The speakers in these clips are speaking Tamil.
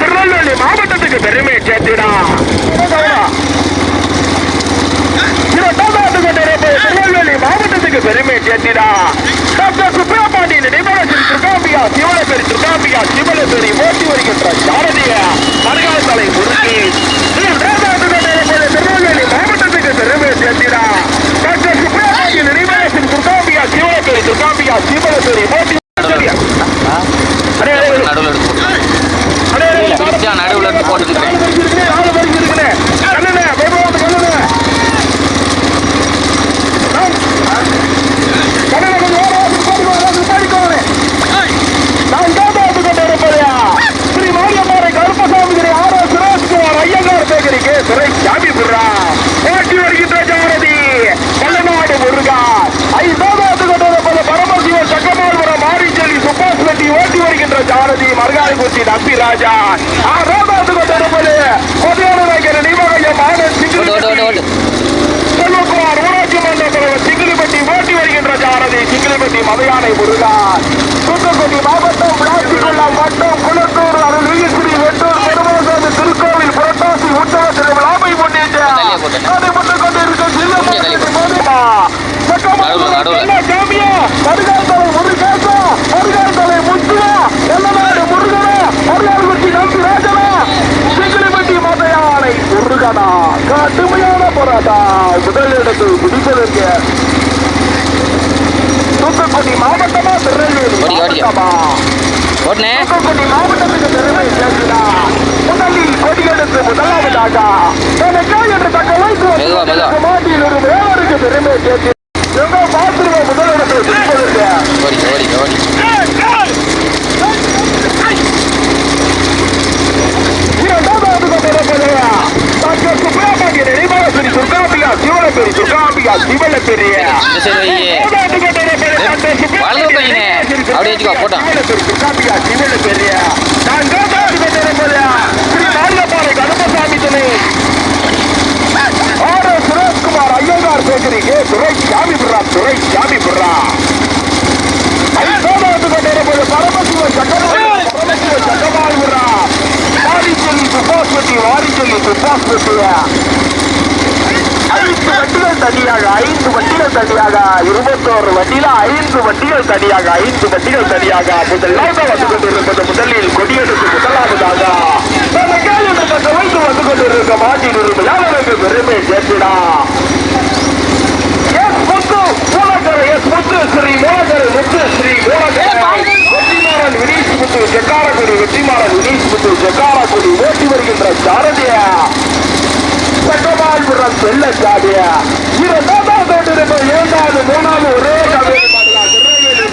திருநெல்வேலி மாவட்டத்துக்கு பெருமை சேர்த்திடா. இரண்டாவது கொண்டிருப்பது திருநெல்வேலி மாவட்டத்துக்கு பெருமை சேர்த்திடா. டாக்டர் சுப்பிரமணிய நினைவகத்தில் திருக்காம்பியா சிவனபெரி திருக்காம்பியா சிவனபெரி ஓட்டி வருகின்ற சாரதிய மருகாத்தலை முருகி இரண்டாவது கொண்டிருப்பது திருநெல்வேலி மாவட்டத்துக்கு பெருமை சேர்த்திடா டாக்டர் சுப்பிரமணிய நினைவகத்தில் திருக்காம்பியா சிவனபெரி திருக்காம்பியா சிவனபெரி ஓட்டி. நடுவில் நடுவில் ஜாரதி மருகாலிக்குச்சி நம்பி ராஜா ஆறாவது கொண்டு இருப்பது பொதுவான நகர நிர்வாகம் ஆனந்த் ஓட்டு ஓட்டு ஓட்டு ஓட்டு செல்வகுமார் ஊராட்சி மன்ற தலைவர் சிங்கிலிப்பட்டி ஓட்டி வருகின்ற ஜாரதி சிங்கிலிப்பட்டி மதையானை முருகான் தூத்துக்குடி மாவட்டம் பிளாஸ்டிக்குள்ளம் வட்டம் குளத்தூர் அருள்மிகு ஸ்ரீ வெட்டூர் பெருமாசாமி திருக்கோவில் புரட்டாசி உற்சவ திருவிழாவை முன்னிட்டு தள்ளியே போட்டேன். நடைபெற்றுக் கொண்டிருக்கும் ஜில்லா கொஞ்சம் தள்ளி மாவட்டத்தின் மோதிமா. நடுவுல, நடுவுல. என்ன சாமியா? மருகாத்தலை முருகேசா, மருகாத்தலை முத்துவா, எல்லநாடு முருகனா, மருகால்குச்சி நம்பி ராஜனா, சிங்கிலிப்பட்டி மதையானை முருகனா கடுமையான போராட்டம் முதலிடத்தில் பிடிப்பதற்கு தூத்துக்குடி மாவட்டமா திருநெல்வேலி ஓடி, ஓடி. மாவட்டமா ஓட்டுனே தூத்துக்குடி மாவட்டத்துக்கு பெருமை சேர்க்கிறா முதலில் கொடியெடுத்து முதலாவதாக எனக்கா என்று தகவல் மெதுவா, மெதுவா. மாட்டியில் ஒரு வேவருக்கு பெருமை சேர்த்து எங்க பாத்துருவோம் முதலிடத்தில் பிடிப்பதற்கு ஓடி ஓடி ஓடி இரண்டாவது டாக்டர் வலது வையினே. அப்படியே வச்சுக்கோ, நான்காவது கொண்டிருப்பது ஸ்ரீ மாரியப்பாறை கருப்பசாமி துணை. R Sureshkumar Iyengar bakery K. Durai Sami Burra துரை சாமி பரமசிவன் சக்கரவர்த்தி பரமசிவன் சக்கரவாள் புர்ரா வாரிச்சொல்லி துப்பாஸ்பட்டி வாரிச்சொல்லி துப்பாஸ்பட்டியா ஐந்து வண்டிகள் தனியாக ஐந்து வண்டிகள் தனியாக இருபத்தோரு வண்டியில ஐந்து வண்டிகள் தனியாக ஐந்து வண்டிகள் தனியாக முதலாவது வந்து கொண்டிருப்பது முதலில் கொடியெடுத்து முதலாவதாக வந்து கொண்டிருக்க மாட்டின் உரிமையாளருக்கு பெருமை சேர்த்திடா எஸ் முத்து மூலக்கரை எஸ் முத்து ஸ்ரீ மூலக்கரை முத்து ஸ்ரீ மூலக்கரை. வெற்றிமாறன் வினீஷ் முத்து செக்காரக்குடி வெற்றிமாறன் வினீஷ் முத்து செக்காரக்குடி ஓட்டி வருகின்ற சாரதியா. சட்டமால்புரம் செல்ல சாதியா இரண்டாவது கொண்டிருக்கும் இரண்டாவது மூணாவது ஒரே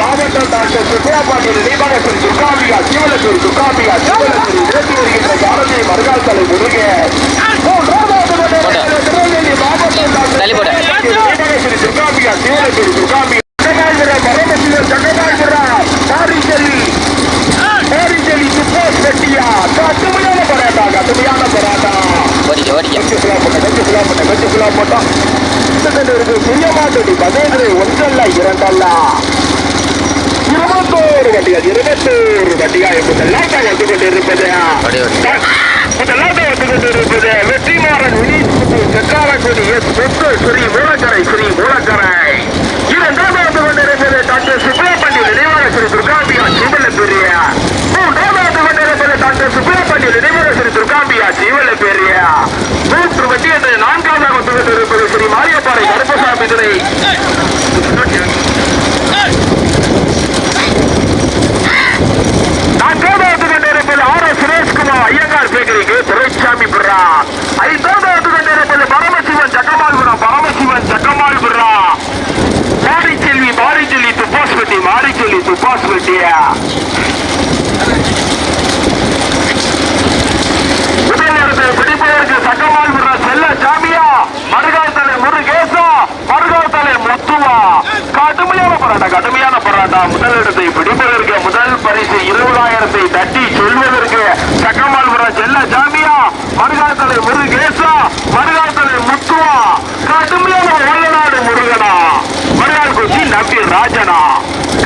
மாவட்டம் டாக்டர் சுப்பிரபாண்டியன் நினைவகத்தில் துக்காம்பிகா சிவலத்தூர் துக்காம்பிகா சிவலத்தில் ஓட்டி வருகின்ற சாரதி மறுகால் தலை முருகன் மூன்றாவது திருநெல்வேலி மாவட்டம் டாக்டர் போட்டேன் கொஞ்சம் ஃபுல்லா போட்டேன் கொஞ்சம் ஃபுல்லா போட்டோம் இருக்கு. பெரிய மாட்டடி பதினேழு ஒன்றல்ல இரண்டல்ல. இருபத்தோரு வண்டிகள் இருபத்தோரு வண்டிகள். முதலாம் வந்து கொண்டிருப்பது ஓடி ஓடி முதலாம் வந்து கொண்டிருப்பது வெற்றிமாறன் வினீத் செக்காரக்குடி எஸ் முத்து ஸ்ரீ மூலக்கரை ஸ்ரீ மூலக்கரை இரண்டாவது வந்து கொண்டிருப்பது டாக்டர் சுப்ரமணிய நினைவாக ஸ்ரீ துர்காம்பியா சிவல பெரிய மூன்றாவது வந்து கொண்டிருப்பது டாக்டர் சுப்ரமணிய நினைவாக ஸ்ரீ துர்காம்பியா சிவல பெரிய மூன்று வண்டியத்தை நான்காவதாக வந்து கொண்டிருப்பது ஸ்ரீ மாரியப்பாறை கருப்பசாமி துறை நான்காவது கொண்டிருப்பது ஆர் எஸ் சுரேஷ்குமார் ஐயங்கார் பேக்கரிக்கு துரைசாமி புர்ரா ஐந்தாவது கொண்டிருப்பது பரமசிவன் சக்கமால்புரம் பரமசிவன் சக்கமால்புரா மாரிச்செல்வி மாரிச்செல்வி துப்பாஸ்பட்டி மாரிச்செல்வி துப்பாஸ்பட்டியா முதலிடத்தில் பிடிப்பதற்கு சக்கமால்புரா செல்ல சாமியா மருகாத்தலை முருகேசா மருகாத்தலை முத்துவா கடுமையான போராட்டம் கடுமையான போராட்டம் முதலிடத்தை பிடிப்பதற்கு முதல் பரிசு கட்டி தட்டி சொல்வதற்கு சக்கமால்புரம் செல்ல ஜாமியா மருகாத்தலை முருகேசா மருகாத்தலை முத்துவா கடுமையான வல்லநாடு முருகனா மருகால் குச்சி நம்பி ராஜனா.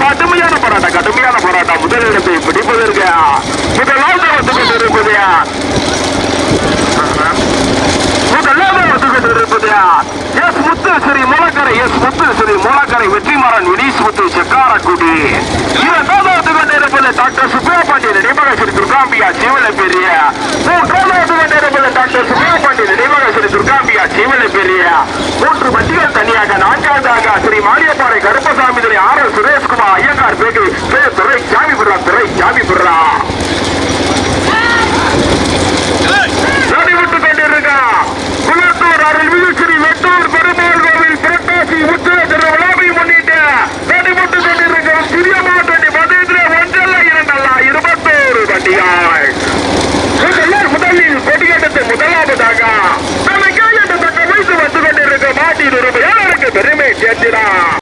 கடுமையான போராட்டம் கடுமையான போராட்டம். முதலிடத்தை பிடிப்பதற்கு முதலாவது வந்து கொண்டிருப்பது முதலாவது வந்து கொண்டிருப்பது எஸ் முத்து ஸ்ரீ மூலக்கரை எஸ் முத்து ஸ்ரீ மூலக்கரை வெற்றிமாறன் வினீஷ் முத்து செக்காரக்குடி. இரண்டாவது வந்து டாக்டர் சுப்ரா பாண்டியன் நினைவக ஸ்ரீ துர்காம்பியா ஜீவன பெரிய மூன்றாவது வந்து கொண்டிருப்பது டாக்டர் சுப்ரா பாண்டியன் நினைவக ஸ்ரீ துர்காம்பியா ஜீவன பெரிய மூன்று வண்டிகள் தனியாக நான்காவதாக ஸ்ரீ மாரியப்பாறை கருப்பசாமி Vai se.